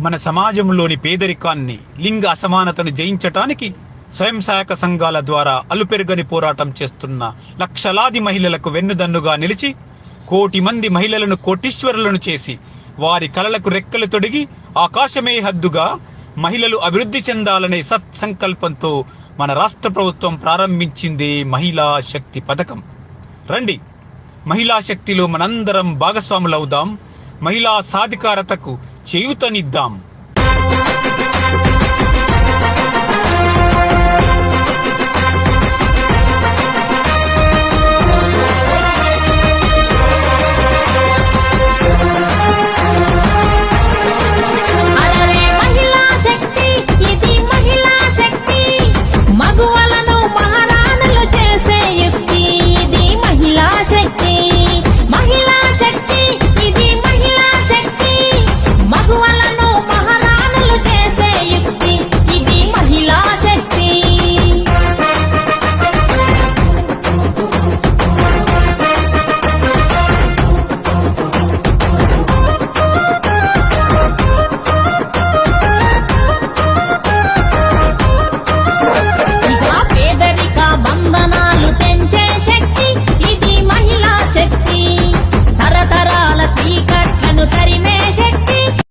మన సమాజంలోని పేదరికాన్ని లింగ అసమానతను జయించటానికి స్వయం సహాయక సంఘాల ద్వారా అలుపెరుగని పోరాటం చేస్తున్న లక్షలాది మహిళలకు వెన్నుదన్నుగా నిలిచి కోటి మంది మహిళలను కోటీశ్వరులను చేసి వారి కలలకు రెక్కలు తొడిగి ఆకాశమే హద్దుగా మహిళలు అభివృద్ధి చెందాలనే సత్సంకల్పంతో మన రాష్ట్ర ప్రభుత్వం ప్రారంభించింది మహిళా శక్తి పథకం. రండి మహిళా శక్తిలో మనందరం భాగస్వాములవుదాం. మహిళా సాధికారతకు שיוטה נדהם.